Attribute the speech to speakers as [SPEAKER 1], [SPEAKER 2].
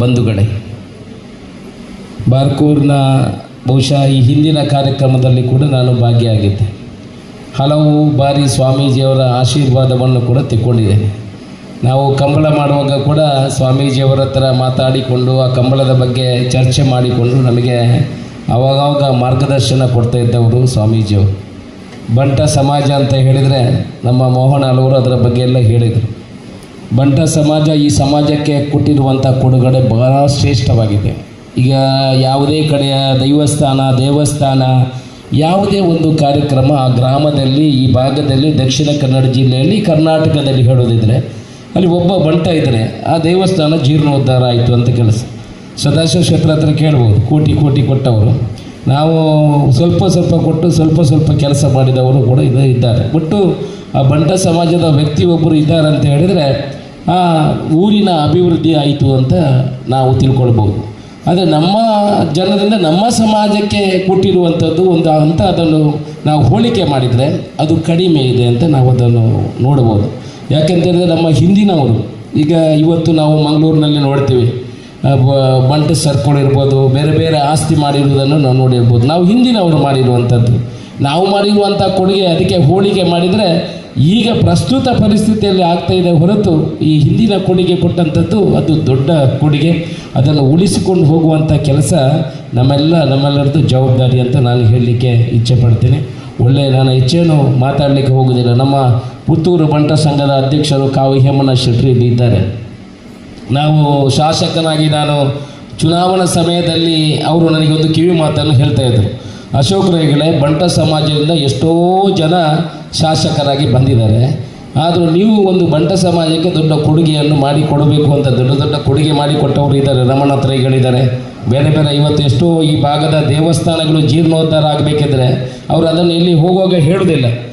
[SPEAKER 1] ಬಂಧುಗಳೇ, ಬಾರ್ಕೂರ್ನ ಬಹುಶಃ ಈ ಹಿಂದಿನ ಕಾರ್ಯಕ್ರಮದಲ್ಲಿ ಕೂಡ ನಾನು ಭಾಗಿಯಾಗಿದ್ದೆ. ಹಲವು ಬಾರಿ ಸ್ವಾಮೀಜಿಯವರ ಆಶೀರ್ವಾದವನ್ನು ಕೂಡ ತೆಕ್ಕೊಂಡಿದ್ದೇನೆ. ನಾವು ಕಂಬಳ ಮಾಡುವಾಗ ಕೂಡ ಸ್ವಾಮೀಜಿಯವರ ಹತ್ರ ಮಾತಾಡಿಕೊಂಡು ಆ ಕಂಬಳದ ಬಗ್ಗೆ ಚರ್ಚೆ ಮಾಡಿಕೊಂಡು ನಮಗೆ ಆವಾಗವಾಗ ಮಾರ್ಗದರ್ಶನ ಕೊಡ್ತಾ ಇದ್ದವರು ಸ್ವಾಮೀಜಿಯವರು. ಬಂಟ ಸಮಾಜ ಅಂತ ಹೇಳಿದರೆ ನಮ್ಮ ಮೋಹನ್ ಅಲವರು ಅದರ ಬಗ್ಗೆ ಎಲ್ಲ ಹೇಳಿದರು. ಬಂಟ ಸಮಾಜ ಈ ಸಮಾಜಕ್ಕೆ ಕೊಟ್ಟಿರುವಂಥ ಕೊಡುಗಡೆ ಬಹಳ ಶ್ರೇಷ್ಠವಾಗಿದೆ. ಈಗ ಯಾವುದೇ ಕಡೆಯ ದೈವಸ್ಥಾನ, ದೇವಸ್ಥಾನ, ಯಾವುದೇ ಒಂದು ಕಾರ್ಯಕ್ರಮ ಆ ಗ್ರಾಮದಲ್ಲಿ, ಈ ಭಾಗದಲ್ಲಿ, ದಕ್ಷಿಣ ಕನ್ನಡ ಜಿಲ್ಲೆಯಲ್ಲಿ, ಕರ್ನಾಟಕದಲ್ಲಿ ಹೇಳೋದಿದ್ರೆ ಅಲ್ಲಿ ಒಬ್ಬ ಬಂಟ ಇದ್ದರೆ ಆ ದೇವಸ್ಥಾನ ಜೀರ್ಣೋದ್ಧಾರ ಆಯಿತು ಅಂತ ಕೆಲಸ. ಸದಾಶಿವ ಕ್ಷೇತ್ರ ಹತ್ರ ಕೇಳ್ಬೋದು, ಕೋಟಿ ಕೋಟಿ ಕೊಟ್ಟವರು. ನಾವು ಸ್ವಲ್ಪ ಸ್ವಲ್ಪ ಕೊಟ್ಟು ಸ್ವಲ್ಪ ಸ್ವಲ್ಪ ಕೆಲಸ ಮಾಡಿದವರು ಕೂಡ ಇದು ಇದ್ದಾರೆ. ಒಟ್ಟು ಆ ಬಂಟ ಸಮಾಜದ ವ್ಯಕ್ತಿ ಒಬ್ಬರು ಇದ್ದಾರೆ ಅಂತ ಹೇಳಿದರೆ ಆ ಊರಿನ ಅಭಿವೃದ್ಧಿ ಆಯಿತು ಅಂತ ನಾವು ತಿಳ್ಕೊಳ್ಬೋದು. ಆದರೆ ನಮ್ಮ ಜನರಿಂದ ನಮ್ಮ ಸಮಾಜಕ್ಕೆ ಕೊಟ್ಟಿರುವಂಥದ್ದು ಒಂದು ಅಂತ ಅದನ್ನು ನಾವು ಹೋಲಿಕೆ ಮಾಡಿದರೆ ಅದು ಕಡಿಮೆ ಇದೆ ಅಂತ ನಾವು ಅದನ್ನು ನೋಡ್ಬೋದು. ಯಾಕೆಂತೇಳಿದ್ರೆ ನಮ್ಮ ಹಿಂದಿನವರು, ಈಗ ಇವತ್ತು ನಾವು ಮಂಗಳೂರಿನಲ್ಲಿ ನೋಡ್ತೀವಿ ಬಂಟ ಸರ್ಕೊಂಡು ಇರ್ಬೋದು ಬೇರೆ ಬೇರೆ ಆಸ್ತಿ ಮಾಡಿರುವುದನ್ನು ನಾವು ನೋಡಿರ್ಬೋದು. ನಾವು ಹಿಂದಿನವರು ಮಾಡಿರುವಂಥದ್ದು. ನಾವು ಮಾಡಿರುವಂಥ ಕೊಡುಗೆ ಅದಕ್ಕೆ ಹೋಲಿಕೆ ಮಾಡಿದರೆ ಈಗ ಪ್ರಸ್ತುತ ಪರಿಸ್ಥಿತಿಯಲ್ಲಿ ಆಗ್ತಾ ಇದೆ ಹೊರತು ಈ ಹಿಂದಿನ ಕೊಡುಗೆ ಕೊಟ್ಟಂಥದ್ದು ಅದು ದೊಡ್ಡ ಕೊಡುಗೆ. ಅದನ್ನು ಉಳಿಸಿಕೊಂಡು ಹೋಗುವಂಥ ಕೆಲಸ ನಮ್ಮೆಲ್ಲ, ನಮ್ಮೆಲ್ಲರದ್ದು ಜವಾಬ್ದಾರಿ ಅಂತ ನಾನು ಹೇಳಲಿಕ್ಕೆ ಇಚ್ಛೆ ಪಡ್ತೀನಿ. ಒಳ್ಳೆಯ ನಾನು ಹೆಚ್ಚೇನು ಮಾತಾಡಲಿಕ್ಕೆ ಹೋಗೋದಿಲ್ಲ. ನಮ್ಮ ಪುತ್ತೂರು ಬಂಟ ಸಂಘದ ಅಧ್ಯಕ್ಷರು ಕಾವು ಹೇಮಣ್ಣ ಶೆಟ್ಟಿ ಇದ್ದಾರೆ. ನಾವು ಶಾಸಕನಾಗಿ ನಾನು ಚುನಾವಣಾ ಸಮಯದಲ್ಲಿ ಅವರು ನನಗೆ ಒಂದು ಕಿವಿ ಮಾತನ್ನು ಹೇಳ್ತಾ ಇದ್ದರು ಅಶೋಕ್ ರೈಗಳೇ ಬಂಟ ಸಮಾಜದಿಂದ ಎಷ್ಟೋ ಜನ ಶಾಸಕರಾಗಿ ಬಂದಿದ್ದಾರೆ. ಆದರೂ ನೀವು ಒಂದು ಬಂಟ ಸಮಾಜಕ್ಕೆ ದೊಡ್ಡ ಕೊಡುಗೆಯನ್ನು ಮಾಡಿ ಕೊಡಬೇಕು ಅಂತ ದೊಡ್ಡ ದೊಡ್ಡ ಕೊಡುಗೆ ಮಾಡಿ ಕೊಟ್ಟವರು ಇದ್ದಾರೆ ರಮಣಾಥ ರೈಗಳಿದ್ದಾರೆ ಬೇರೆ ಬೇರೆ ಇವತ್ತು ಎಷ್ಟೋ ಈ ಭಾಗದ ದೇವಸ್ಥಾನಗಳು ಜೀರ್ಣೋದ್ಧಾರ ಆಗಬೇಕಿದ್ರೆ ಅವರು ಅದನ್ನು ಇಲ್ಲಿ ಹೋಗುವಾಗ ಹೇಳುವುದಿಲ್ಲ.